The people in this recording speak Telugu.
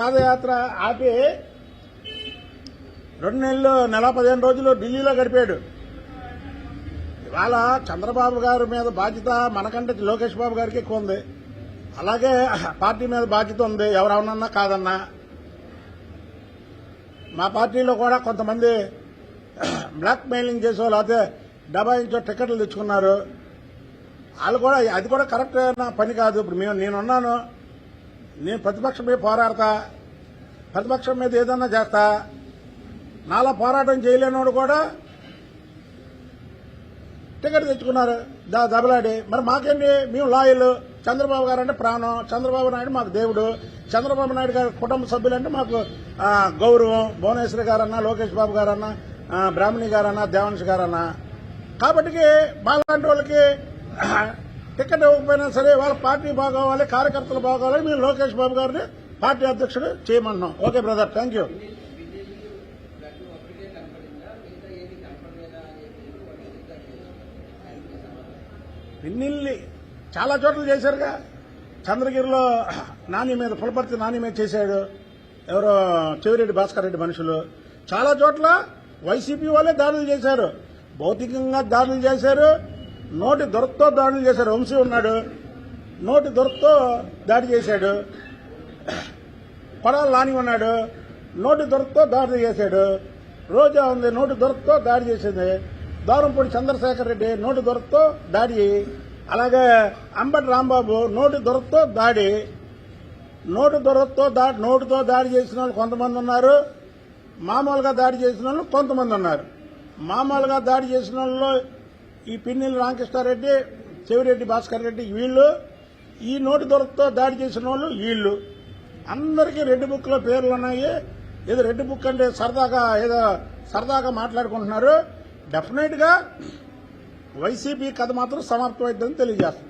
పాదయాత్ర ఆపి రెండు నెలలు నెల పదిహేను రోజులు ఢిల్లీలో గడిపాడు. ఇవాళ చంద్రబాబు గారి మీద బాధ్యత మనకంటే లోకేష్ బాబు గారికి ఎక్కువ ఉంది. అలాగే పార్టీ మీద బాధ్యత ఉంది. ఎవరన్నా కాదన్నా. మా పార్టీలో కూడా కొంతమంది బ్లాక్ మెయిలింగ్ చేసో లేకపోతే డబాయించో టికెట్లు తెచ్చుకున్నారు. వాళ్ళు కూడా అది కూడా కరెక్ట్ పని కాదు. ఇప్పుడు మేము నేనున్నాను. నేను ప్రతిపక్షం మీద పోరాడతా? ప్రతిపక్షం మీద ఏదన్నా చేస్తా? నాలా పోరాటం చేయలేనోడు కూడా టికెట్ తెచ్చుకున్నారు. దా దెబ్బలాడి మరి మాకేంటి? మేము లాయలు చంద్రబాబు గారు అంటే ప్రాణం. చంద్రబాబు నాయుడు మాకు దేవుడు. చంద్రబాబు నాయుడు గారి కుటుంబ సభ్యులంటే మాకు గౌరవం. భువనేశ్వరి గారన్నా లోకేష్ బాబు గారన్నా బ్రాహ్మణి గారన్నా దేవంశ్ గారన్నా. కాబట్టి మాలాంటి వాళ్ళకి టికెట్ ఇవ్వకపోయినా సరే వాళ్ళ పార్టీ బాగోవాలి కార్యకర్తలు బాగోవాలి మేము లోకేష్ బాబు గారిని పార్టీ అధ్యక్షుడు చేయమన్నాం. ఓకే బ్రదర్ థ్యాంక్ యూ పిన్నిల్ని చాలా చోట్ల చేశారుగా. చంద్రగిరిలో నాని మీద పులపర్తి నాని మీద చేశాడు. ఎవరో చెవిరెడ్డి భాస్కర్ రెడ్డి మనుషులు. చాలా చోట్ల వైసీపీ వాళ్ళే దాడులు చేశారు. భౌతికంగా దాడులు చేశారు. నోటి దొరకతో దాడులు చేశారు వంశీ ఉన్నాడు. నోటి దొరకతో దాడి చేశాడు. పడాలు లాని ఉన్నాడు. నోటి దొరకతో దాడి చేశాడు. రోజా ఉంది. నోటి దొరకతో దాడి చేసింది. దారంపూడి చంద్రశేఖర్ రెడ్డి నోటి దొరకతో దాడి అలాగే అంబటి రాంబాబు నోటి దొరకతో దాడి. నోటు దొరకతో దాడి నోటుతో దాడి చేసిన వాళ్ళు కొంతమంది ఉన్నారు. మామూలుగా దాడి చేసిన వాళ్ళు కొంతమంది ఉన్నారు. మామూలుగా దాడి చేసిన వాళ్ళు ఈ పిన్నెల రామకృష్ణారెడ్డి చెవిరెడ్డి భాస్కర్ రెడ్డి వీళ్ళు. ఈ నోటు దొరకతో దాడి చేసిన వాళ్ళు వీళ్ళు. అందరికీ రెడ్ బుక్లో పేర్లు ఉన్నాయి. ఏదో రెడ్ బుక్ అంటే సరదాగా ఏదో సరదాగా మాట్లాడుకుంటున్నారు. డెఫినెట్గా వైసీపీ కథ మాత్రం సమాప్తమైందని తెలియజేస్తుంది